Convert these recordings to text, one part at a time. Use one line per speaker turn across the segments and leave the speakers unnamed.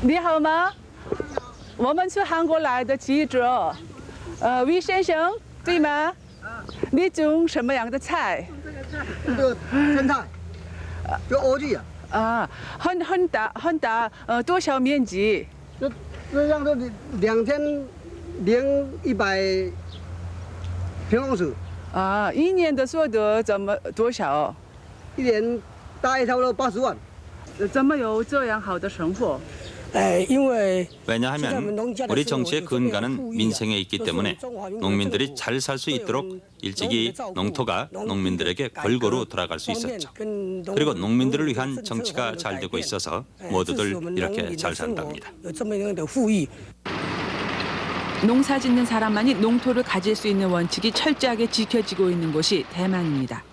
你好吗？我们是韩国来的记者，呃，魏先生，对吗？你种什么样的菜？
这个生菜，这莴苣啊，
啊，很很大很大，呃，多少面积？
这这样都两千零一百平方尺，
啊，一年的所得怎么多少？
一年大概差不多八十万。
呃怎么有这样好的生活？
왜냐하면 우리 정치의 근간은 민생에 있기 때문에 농민들이 잘 살 수 있도록 일찍이 농토가 농민들에게 골고루 돌아갈 수 있었죠. 그리고 농민들을 위한 정치가 잘 되고 있어서 모두들 이렇게 잘 산답니다.
농사 짓는 사람만이 농토를 가질 수 있는 원칙이 철저하게 지켜지고 있는 곳이 대만입니다.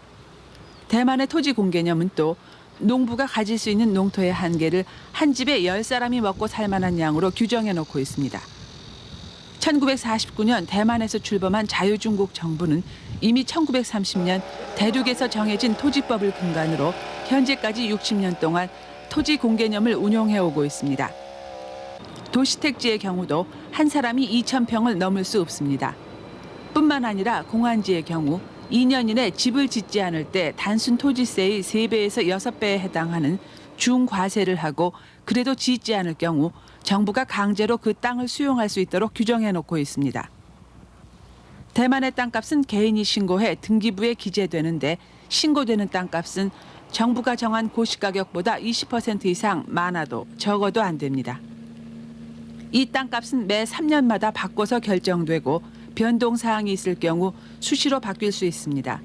대만의 토지 공개념은 또 농부가 가질 수 있는 농토의 한계를 한 집에 열 사람이 먹고 살 만한 양으로 규정해 놓고 있습니다. 1949년 대만에서 출범한 자유중국 정부는 이미 1930년 대륙에서 정해진 토지법을 근간으로 현재까지 60년 동안 토지 공개념을 운용해 오고 있습니다. 도시택지의 경우도 한 사람이 2,000평을 넘을 수 없습니다. 뿐만 아니라 공안지의 경우 2년 이내 집을 짓지 않을 때 단순 토지세의 3배에서 6배에 해당하는 중과세를 하고 그래도 짓지 않을 경우 정부가 강제로 그 땅을 수용할 수 있도록 규정해 놓고 있습니다. 대만의 땅값은 개인이 신고해 등기부에 기재되는데 신고되는 땅값은 정부가 정한 고시가격보다 20% 이상 많아도 적어도 안 됩니다. 이 땅값은 매 3년마다 바꿔서 결정되고 변동 사항이 있을 경우 수시로 바뀔 수 있습니다.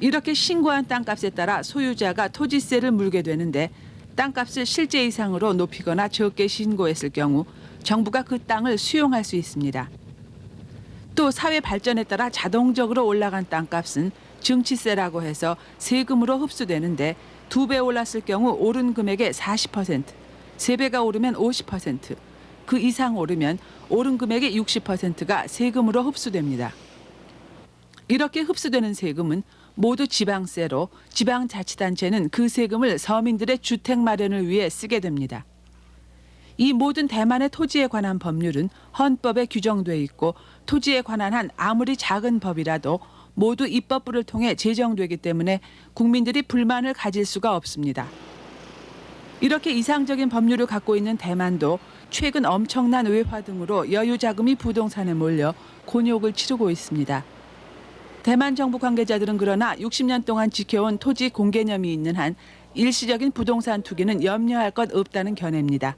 이렇게 신고한 땅값에 따라 소유자가 토지세를 물게 되는데 땅값을 실제 이상으로 높이거나 적게 신고했을 경우 정부가 그 땅을 수용할 수 있습니다. 또 사회 발전에 따라 자동적으로 올라간 땅값은 증치세라고 해서 세금으로 흡수되는데 두 배 올랐을 경우 오른 금액의 40%, 세 배가 오르면 50%, 그 이상 오르면 오른 금액의 60%가 세금으로 흡수됩니다. 이렇게 흡수되는 세금은 모두 지방세로 지방자치단체는 그 세금을 서민들의 주택 마련을 위해 쓰게 됩니다. 이 모든 대만의 토지에 관한 법률은 헌법에 규정돼 있고 토지에 관한 한 아무리 작은 법이라도 모두 입법부를 통해 제정되기 때문에 국민들이 불만을 가질 수가 없습니다. 이렇게 이상적인 법률을 갖고 있는 대만도 최근 엄청난 외화 등으로 여유 자금이 부동산에 몰려 곤욕을 치르고 있습니다. 대만 정부 관계자들은 그러나 60년 동안 지켜온 토지 공개념이 있는 한 일시적인 부동산 투기는 염려할 것 없다는 견해입니다.